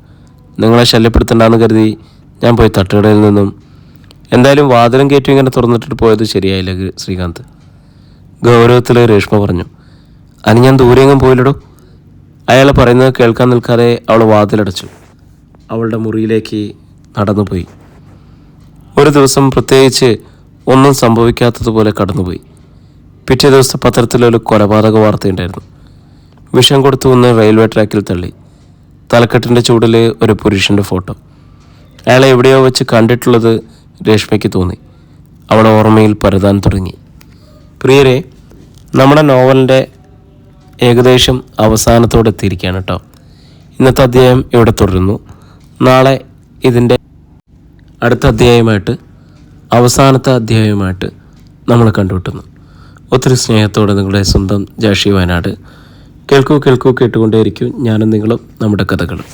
നിങ്ങളെ ശല്യപ്പെടുത്തണ്ടെന്ന് കരുതി ഞാൻ പോയി തട്ടുകടയിൽ നിന്നും എന്തായാലും വാതിലും കയറ്റും ഇങ്ങനെ തുറന്നിട്ടിട്ട് പോയത് ശരിയായില്ല ശ്രീകാന്ത്. ഗൗരവത്തിൽ രേഷ്മ പറഞ്ഞു അനി ഞാൻ ദൂരെയെങ്ങും പോയില്ലടോ. അയാൾ പറയുന്നത് കേൾക്കാൻ നിൽക്കാതെ അവൾ വാതിലടച്ചു. അവളുടെ മുറിയിലേക്ക് നടന്നുപോയി. ഒരു ദിവസം പ്രത്യേകിച്ച് ഒന്നും സംഭവിക്കാത്തതുപോലെ കടന്നുപോയി. പിറ്റേ ദിവസത്തെ പത്രത്തിലൊരു കൊലപാതക വാർത്തയുണ്ടായിരുന്നു വിഷം കൊടുത്തു വന്ന് റെയിൽവേ ട്രാക്കിൽ തള്ളി. തലക്കെട്ടിന്റെ ചൂടിൽ ഒരു പുരുഷന്റെ ഫോട്ടോ അയാളെ എവിടെയോ വെച്ച് കണ്ടിട്ടുള്ളത് രേഷ്മയ്ക്ക് തോന്നി. അവൾ ഓർമ്മയിൽ പരതാൻ തുടങ്ങി. പ്രിയരെ നമ്മുടെ നോവലിന്റെ ഏകദേശം അവസാനത്തോടെ എത്തിയിരിക്കുകയാണ് കേട്ടോ. ഇന്നത്തെ അധ്യായം ഇവിടെ തുടരുന്നു. നാളെ ഇതിന്റെ അടുത്ത അധ്യായമായിട്ട് അവസാനത്തെ അധ്യായമായിട്ട് നമ്മൾ കണ്ടുമുട്ടുന്നു. ഒത്തിരി സ്നേഹത്തോടെ നിങ്ങളുടെ സ്വന്തം ജാഷി വയനാട് കേൾക്കൂ കേൾക്കൂ കേട്ടുകൊണ്ടേയിരിക്കും ഞാനും നിങ്ങളും നമ്മുടെ കഥകളും